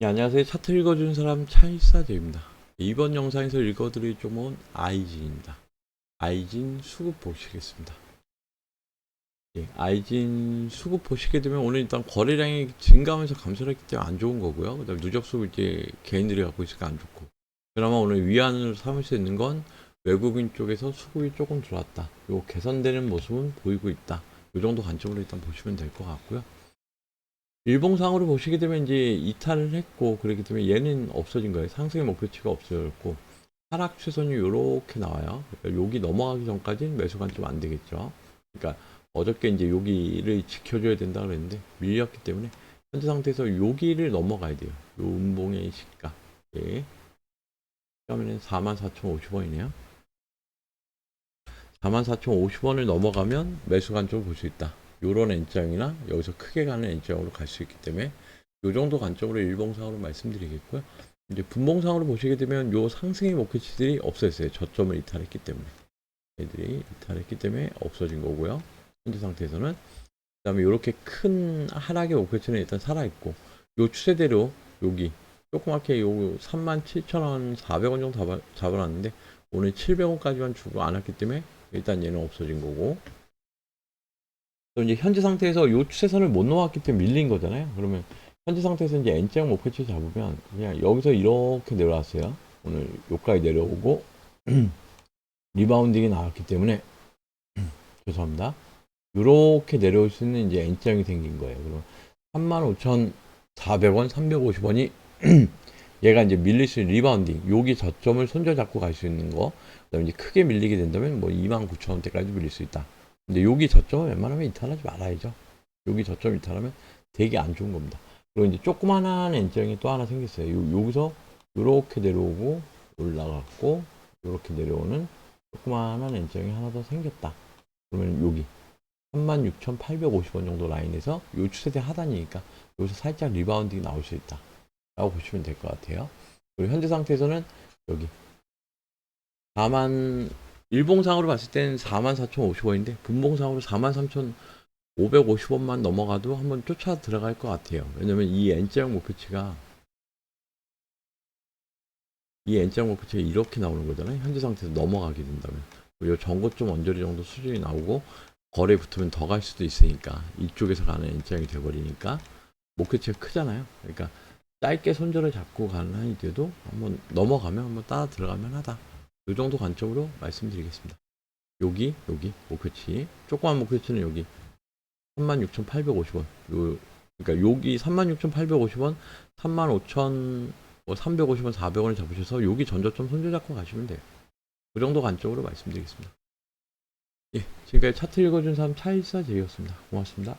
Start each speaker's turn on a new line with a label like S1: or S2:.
S1: 네, 안녕하세요. 차트 읽어준 사람 차이사제입니다. 이번 영상에서 읽어드릴 종목은 아이진입니다. 아이진 수급 보시겠습니다. 예, 아이진 수급 보시게 되면 오늘 일단 거래량이 증가하면서 감소를 했기 때문에 안 좋은 거고요. 그 다음에 누적 수급 이제 개인들이 갖고 있으니까 안 좋고. 그나마 오늘 위안으로 삼을 수 있는 건 외국인 쪽에서 수급이 조금 들어왔다. 요 개선되는 모습은 보이고 있다. 요 정도 관점으로 일단 보시면 될 것 같고요. 일봉상으로 보시게 되면 이제 이탈을 했고 그렇기 때문에 얘는 없어진 거예요. 상승의 목표치가 없어졌고 하락 최선이 요렇게 나와요. 그러니까 여기 넘어가기 전까지는 매수 관점 안 되겠죠. 그러니까 어저께 이제 여기를 지켜줘야 된다 그랬는데 밀렸기 때문에 현재 상태에서 여기를 넘어가야 돼요. 요 음봉의 시가. 예. 그러면은 44,050원이네요. 44,050원을 넘어가면 매수 관점을 볼 수 있다. 요런 N장이나 여기서 크게 가는 N장으로 갈 수 있기 때문에 요 정도 관점으로 일봉상으로 말씀드리겠고요. 이제 분봉상으로 보시게 되면 요 상승의 목표치들이 없어졌어요. 저점을 이탈했기 때문에. 애들이 이탈했기 때문에 없어진 거고요. 현재 상태에서는. 그 다음에 이렇게 큰 하락의 목표치는 일단 살아 있고 요 추세대로 여기 조그맣게 요 37,000원, 400원 정도 잡아, 잡아놨는데 오늘 700원까지만 주고 안 왔기 때문에 일단 얘는 없어진 거고 또 이제 현재 상태에서 요 추세선을 못 넘어왔기 때문에 밀린 거잖아요. 그러면 현재 상태에서 이제 N장 목표치 잡으면 그냥 여기서 이렇게 내려왔어요. 오늘 요까지 내려오고 리바운딩이 나왔기 때문에 죄송합니다. 요렇게 내려올 수 있는 이제 N장이 생긴 거예요. 그럼 35,400원, 350원이 얘가 이제 밀릴 수 있는 리바운딩, 여기 저점을 손절 잡고 갈 수 있는 거, 그다음에 이제 크게 밀리게 된다면 뭐 29,000원대까지 밀릴 수 있다. 근데 여기 저점은 웬만하면 이탈하지 말아야죠. 여기 저점 이탈하면 되게 안 좋은 겁니다. 그리고 이제 조그만한 엔정이 또 하나 생겼어요. 요, 여기서 요렇게 내려오고 올라갔고 요렇게 내려오는 조그만한 엔정이 하나 더 생겼다. 그러면 여기 36,850원 정도 라인에서 요 추세대 하단이니까 여기서 살짝 리바운딩이 나올 수 있다. 라고 보시면 될 것 같아요. 그리고 현재 상태에서는 여기 4만 일봉상으로 봤을 때는 44,050원인데 분봉상으로 43,550원만 넘어가도 한번 쫓아 들어갈 것 같아요. 왜냐면 이 N자형 목표치가 이 N자형 목표치가 이렇게 나오는 거잖아요. 현재 상태에서 넘어가게 된다면 그리고 전고점 언저리 정도 수준이 나오고 거래 붙으면 더 갈 수도 있으니까 이쪽에서 가는 N자형이 돼버리니까 목표치가 크잖아요. 그러니까 짧게 손절을 잡고 가는 한이 돼도 한번 넘어가면 한번 따라 들어가면 하다. 이 정도 관점으로 말씀드리겠습니다. 여기, 여기, 목표치. 조그만 목표치는 여기. 36,850원. 요, 그러니까 여기 36,850원, 35,000, 뭐 350원, 400원을 잡으셔서 여기 전저점 손절 잡고 가시면 돼요. 그 정도 관점으로 말씀드리겠습니다. 예, 지금까지 차트 읽어준 사람 차일사 제이였습니다. 고맙습니다.